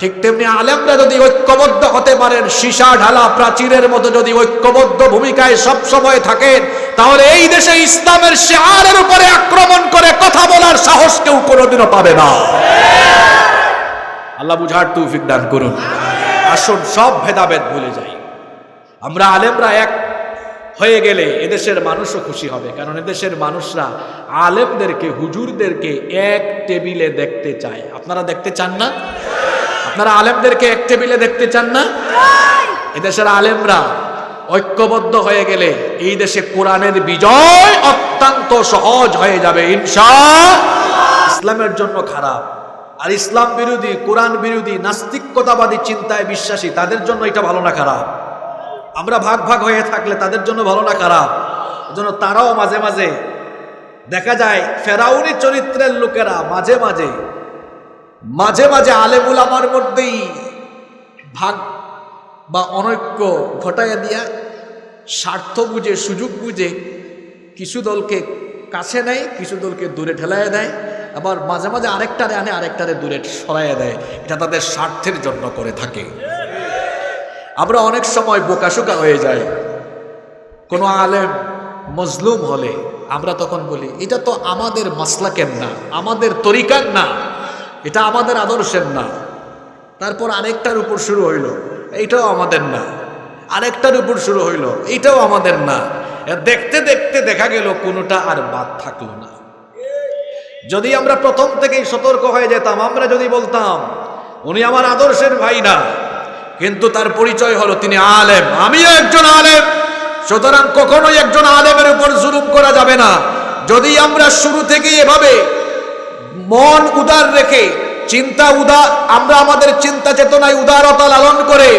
ঠিক তেমনি আলেমরা যদি ঐক্যবদ্ধ হতে পারেন, সীসা ঢালা প্রাচীরের মতো যদি ঐক্যবদ্ধ ভূমিকায় সব সময় থাকেন, তাহলে এই দেশে ইসলামের শেয়ারের উপরে আক্রমণ করে কথা বলার সাহস কেউ কোনোদিনও পাবে না। আল্লাহ বুঝার তৌফিক দান করুন। আসুন, সব ভেদাভেদ ভুলে যাই। আমরা আলেমরা এক হয়ে গেলে এদেশের মানুষও খুশি হবে, কারণ এদেশের মানুষরা আলেমদেরকে, হুজুরদেরকে এক টেবিলে দেখতে চায়। আপনারা দেখতে চান না? আপনারা আলেমদেরকে এক টেবিলে দেখতে চান না? এদেশের আলেমরা ঐক্যবদ্ধ হয়ে গেলে এই দেশে কোরআনের বিজয় অত্যন্ত সহজ হয়ে যাবে ইনশা ইসলামের জন্য খারাপ। আর ইসলাম বিরোধী কোরআন বিরোধী নাস্তিকতাবাদী চিন্তায় বিশ্বাসী তাদের জন্য এটা ভালো না খারাপ? আমরা ভাগ ভাগ হয়ে থাকলে তাদের জন্য ভালো না খারাপ? জন্য তারাও মাঝে মাঝে দেখা যায় ফেরাউনি চরিত্রের লোকেরা মাঝে মাঝে মাঝে মাঝে আলেমুল আমার মধ্যেই ভাগ বা অনৈক্য ঘটাইয়া দিয়া স্বার্থ বুঝে, সুযোগ বুঝে কিছু দলকে কাছে নেয়, কিছু দলকে দূরে ঠেলাইয়া দেয়, আবার মাঝে মাঝে আরেকটারে আনে, আরেকটারে দূরে সরাইয়া দেয়। এটা তাদের স্বার্থের জন্য করে থাকে। আমরা অনেক সময় বোকাশোকা হয়ে যাই। কোনো আলেম মজলুম হলে আমরা তখন বলি, এটা তো আমাদের মাসলাকের না, আমাদের তরিকার না। এটা আমাদের আদর্শের না। তারপর আরেকটার উপর শুরু হইল, এইটাও আমাদের না। আরেকটার উপর শুরু হইল, এইটাও আমাদের না। দেখতে দেখতে দেখা গেল কোনোটা আর বাদ থাকল না। যদি আমরা প্রথম থেকেই সতর্ক হয়ে যেতাম, আমরা যদি বলতাম, উনি আমার আদর্শের ভাই না। কিন্তু তার পরিচয় হলো তিনি আলেম। আমিও একজন আলেম। সুতরাং কখনোই একজন আলেমের উপর জুলুম করা যাবে না। যদি আমরা শুরু থেকেই এভাবে মন উদার রেখে, চিন্তা উদার আমরা আমাদের চিন্তা চেতনায় উদারতা লালন করে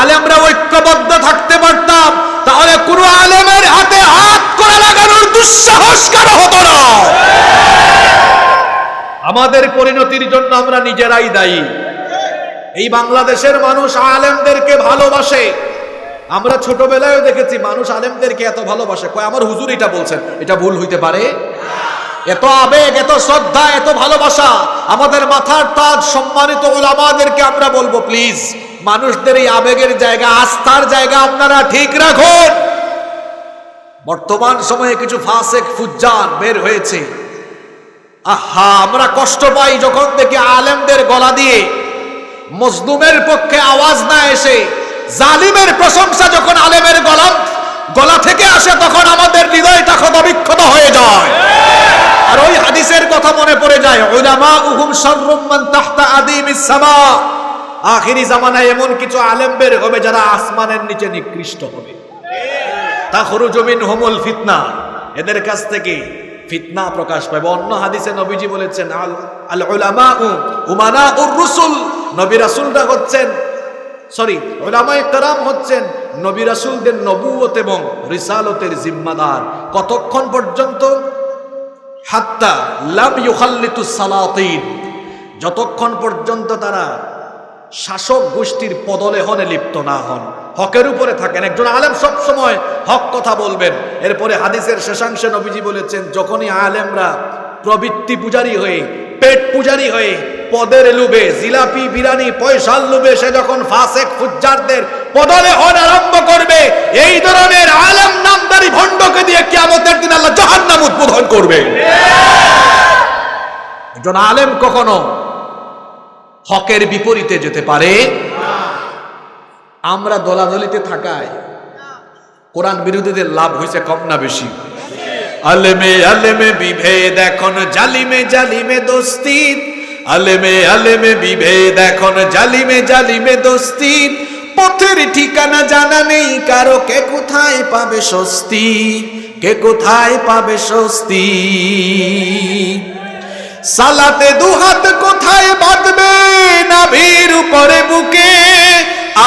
আলেমরা ঐক্যবদ্ধ থাকতে পারতাম, তাহলে কোন আলেমের হাতে হাত করে লাগানোর দুঃসাহস কারও হতো না। আমাদের পরিণতির জন্য আমরা নিজেরাই দায়ী। এই বাংলাদেশের মানুষ আলেমদেরকে ভালোবাসে। আমরা ছোটবেলায়ও দেখেছি মানুষ আলেমদেরকে এত ভালোবাসে। কয়, আমার হুজুর এটা বলছেন, এটা ভুল হইতে পারে? এত আবেগ, এত শ্রদ্ধা, এত ভালোবাসা, আমাদের মাথার তাজ সম্মানিত ওলামাদেরকে আমরা বলব প্লিজ মানুষদের এই আবেগের জায়গা, আস্থার জায়গা আপনারা ঠিক রাখুন। বর্তমান সময়ে কিছু ফাসেক ফুজ্জান বের হয়েছে। আহা, আমরা কষ্ট পাই যখন দেখি আলেমদের গলা দিয়ে মজলুমের পক্ষে আওয়াজ না এসে, জালিমের প্রশংসা যখন আলেমের গলা গলা থেকে আসে তখন আমাদের হৃদয়টা ক্ষতবিক্ষত হয়ে যায়। আর ওই হাদিসের কথা মনে পড়ে যায় উলামা উহুম তাহতা আদিমিস সামা। আখিরি জামানায় এমন কিছু আলেম বের হবে যারা আসমানের নিচে নিকৃষ্ট হবে। তাখরুজু মিনহুমুল ফিতনা। এদের কাছ থেকে ফিতনা প্রকাশ পাবে। অন্য হাদিসে নবীজি বলেছেন, আল আল উলামা উমানা উর রুসুল। নবী রাসূলরা হচ্ছেন, সরি ওলামায়ে হচ্ছেন নবী রাসুলদের নবুয়ত এবং রিসালতের জিম্মাদার। কতক্ষণ পর্যন্ত? হাত্তা লাম ইউখাল্লিতু সালাতিন। যতক্ষণ পর্যন্ত তারা শাসক গোষ্ঠীর পদলেহনে লিপ্ত না হন। হকের উপরে থাকেন। একজন আলেম সব সময় হক কথা বলবেন। এরপরে হাদিসের শেষাংশে নবীজি বলেছেন, যখনই আলেমরা প্রবৃত্তি পূজারি হয়ে, পেট পূজারি হয়ে, পদের লুবে জিলাপি বিরানি পয়সার লুবে সে যখন ফাসেক, ফুজ্জারদের পদলে হন আরম্ভ করবে। এই ধরনের আলম নামদারি ভণ্ডকে দিয়ে কিয়ামতের দিন আল্লাহ জাহান্নাম উদ্বোধন করবে। একজন আলেম কখনো হকের বিপরীতে যেতে পারে? আমরা দলাদলিতে থাকায় কোরআন বিরোধীদের লাভ হয়েছে কম না বেশি। আলেমে আলেমে বিভেদ এখন, জালিমে জালিমে দোস্তি আলেমে আলেমে বিভেদ এখন, জালিমে জালিমে দোস্তি পথের ঠিকানা জানা নেই। কারও কে কোথায় পাবে স্বস্তি? কে কোথায় পাবে স্বস্তি? সালাতে দুহাত কোথায় বাঁধবে নাভির উপরে বুকে?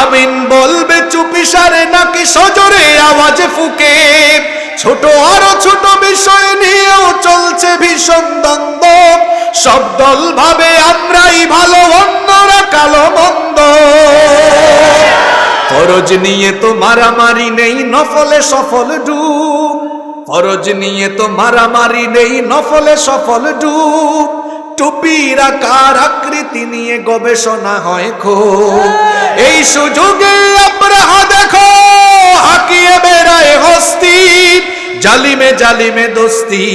আমিন বলবে চুপিসারে নাকি সজরে আওয়াজ ফুকে? ছোট আরও ছোট বিষয় নিয়েও চলছে ভীষণ দ্বন্দ্ব। সব দল ভাবে, আমরাই ভালো, অন্যরা কালো ফরজ নিয়ে তো মারামারি নেই, নফলে সফল ডুব। ফরজ নিয়ে তো মারামারি নেই, নফলে সফল ডুব। টুপির আকার আকৃতি নিয়ে গবেষণা হয় খুব। এই সুযোগে আব্রাহা দেখো, হাকিয়ে বেড়ায় হস্তি জালিমে জালিমে দোস্তি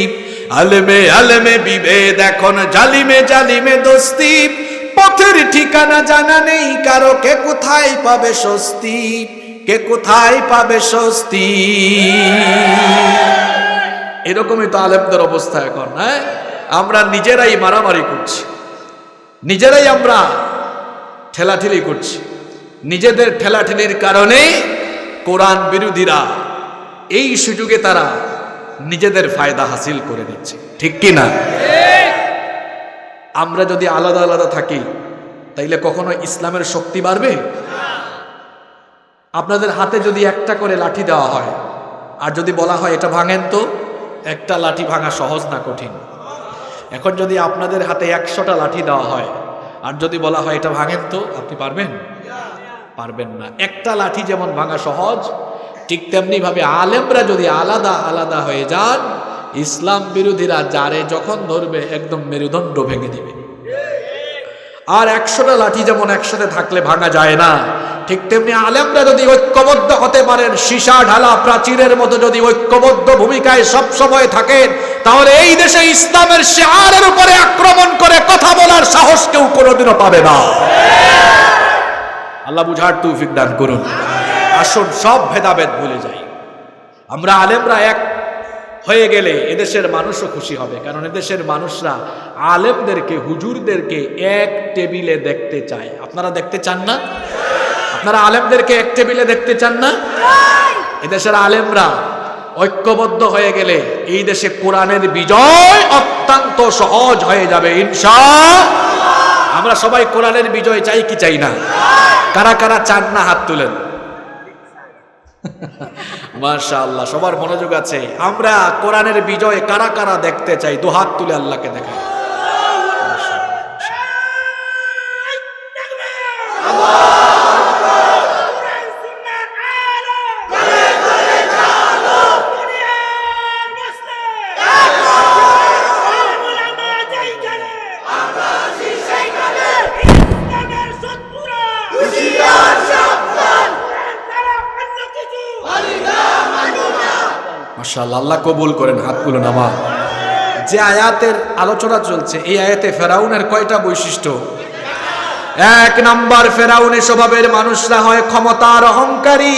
আলমে আলমে বিভেদ এখন, জালিমে জালিমে দোস্তি পথের ঠিকানা জানা নেই। কারও কে কোথায় পাবে স্বস্তি? কে কোথায় পাবে স্বস্তি? এরকমই তো আলেমদের অবস্থা এখন হ্যাঁ? আমরা নিজেরাই মারামারি করছি। নিজেরাই আমরা ঠেলাঠেলি করছি। নিজেদের ঠেলাঠেলির কারণে কোরআন বিরোধীরা এই সুযোগে তারা নিজেদের ফায়দা হাসিল করে নিচ্ছে ঠিক কি না? আমরা যদি আলাদা আলাদা থাকি তাইলে কখনো ইসলামের শক্তি বাড়বে? আপনাদের হাতে যদি একটা করে লাঠি দেওয়া হয়, আর যদি বলা হয় এটা ভাঙেন তো, একটা লাঠি ভাঙা সহজ না কঠিন? এখন যদি আপনাদের হাতে একশোটা লাঠি দেওয়া হয়, আর যদি বলা হয় এটা ভাঙেন তো, আপনি পারবেন? পারবেন না। একটা লাঠি যেমন ভাঙা সহজ, ঠিক তেমনি ভাবে আলেমরা যদি আলাদা আলাদা হয়ে যান, ইসলাম বিরোধীরা যারে যখন ধরবে, একদম মেরুদণ্ড ভেঙে দিবে। আর একশোটা লাঠি যেমন একসাথে থাকলে ভাঙা যায় না, ঠিক তেমনি আলেমরা যদি ঐক্যবদ্ধ হতে পারেন, সীসা ঢালা প্রাচীরের মতো যদি ঐক্যবদ্ধ ভূমিকায় সব সময় থাকেন, তাহলে এই দেশে ইসলামের শেয়ারের উপরে আক্রমণ করে কথা বলার সাহস কেউ কোনোদিনও পাবে না। আল্লাহ বুঝার তৌফিক দান করুন। আসুন, সব ভেদাভেদ ভুলে যাই। আমরা আলেমরা এক হয়ে গেলে এদেশের মানুষও খুশি হবে। কারণ এদেশের মানুষরা আলেমদেরকে, হুজুরদেরকে এক টেবিলে দেখতে চায়। আপনারা দেখতে চান না? আপনারা আলেমদেরকে এক টেবিলে দেখতে চান না? এদেশের আলেমরা ঐক্যবদ্ধ হয়ে গেলে এই দেশে কোরআনের বিজয় অত্যন্ত সহজ হয়ে যাবে, ইনশা আমরা সবাই কোরআনের বিজয় চাই কি চাই না? কারা কারা চান না হাত তুলেন? মাশাআল্লাহ, সবার মনোযোগ আছে। আমরা কোরআনের বিজয় কারা কারা দেখতে চাই? দু হাত তুলে আল্লাহকে দেখা মাশাআল্লাহ, আল্লাহ কবুল করেন হাতগুলো নামা যে আয়াতের আলোচনা চলছে, এই আয়াতে ফেরাউনের কয়টা বৈশিষ্ট্য? এক নাম্বার, ফেরাউনে স্বভাবের মানুষরা হয় ক্ষমতার অহংকারী।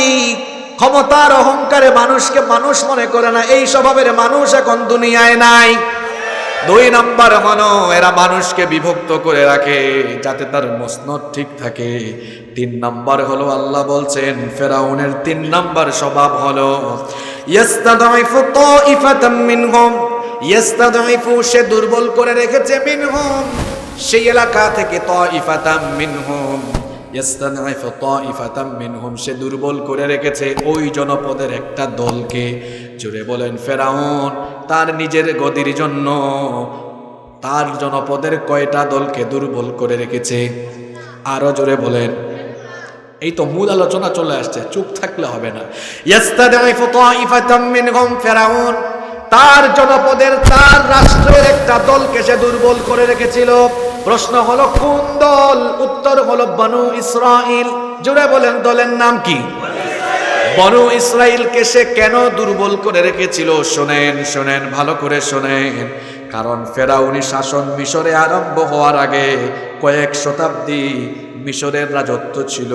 ক্ষমতার অহংকারে মানুষকে মানুষ মনে করে না, এই স্বভাবের মানুষ এখন দুনিয়ায় নাই। দুই নাম্বার হলো এরা মানুষকে বিভক্ত করে রাখে, যাতে তার মসনদ ঠিক থাকে। তিন নাম্বার হলো আল্লাহ বলছেন, ফেরাউনের তিন নাম্বার স্বভাব হলো ইয়াস্তাদাইফু তাইফাতাম মিনহুম, ইয়াস্তাদাইফু, সে দুর্বল করে রেখেছে মিনহুম, সেই এলাকা থেকে তাইফাতাম সে দুর্বল করে রেখেছে ওই জনপদের একটা দলকে। জুড়ে বলেন, ফেরাউন, তার নিজের গদির জন্য তার জনপদের কয়টা দলকে দুর্বল করে রেখেছে? আরও জোরে বলেন এই তো মূল আলোচনা চলে আসছে, চুপ থাকলে হবে না। ফিরাউন, তার জনপদের, তার রাষ্ট্রের একটা দলকে সে দুর্বল করে রেখেছিল। প্রশ্ন হলো, কোন দল? উত্তর হলো, বনু ইসরাইল জুড়ে বলেন, দলের নাম কি? বনু ইসরাইলকে সে কেন দুর্বল করে রেখেছিল? শোনেন শোনেন, ভালো করে শোনেন। কারণ ফেরাউনি শাসন মিশরে আরম্ভ হওয়ার আগে কয়েক শতাব্দী মিশরের রাজত্ব ছিল।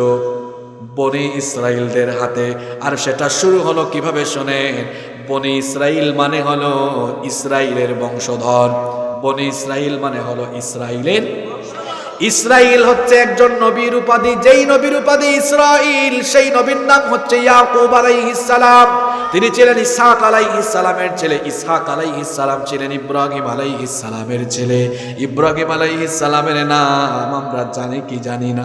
বনি ইসরাইলদের হাতে। আর সেটা শুরু হলো কীভাবে শোনেন? বনি ইসরাইল মানে হলো ইসরাইলের বংশধর। বনি ইসরাইল মানে হলো ইসরাইলের ইসরাইল হচ্ছে একজন নবীর উপাধি। যেই নবীর উপাধি ইসরাইল, সেই নবীর নাম হচ্ছে ইয়াকুব সালাম। তিনি ছিলেন ইসহাক সালামের ছেলে। ইসহাক সালাম ছিলেন ইব্রাহিম সালামের ছেলে। ইব্রাহিম সালামের নাম আমরা জানি কি জানি না।